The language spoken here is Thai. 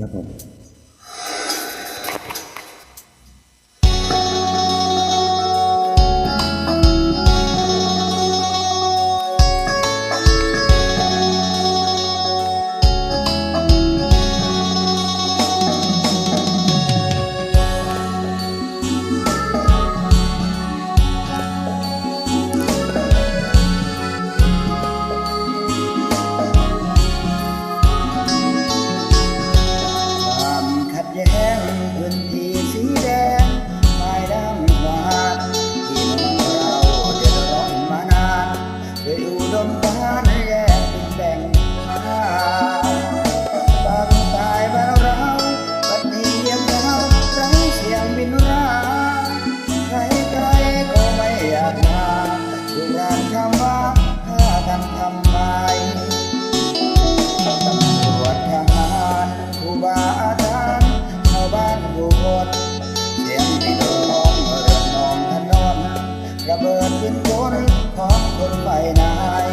那个。 เบิดขึ้นบนท้องคนไฟนาย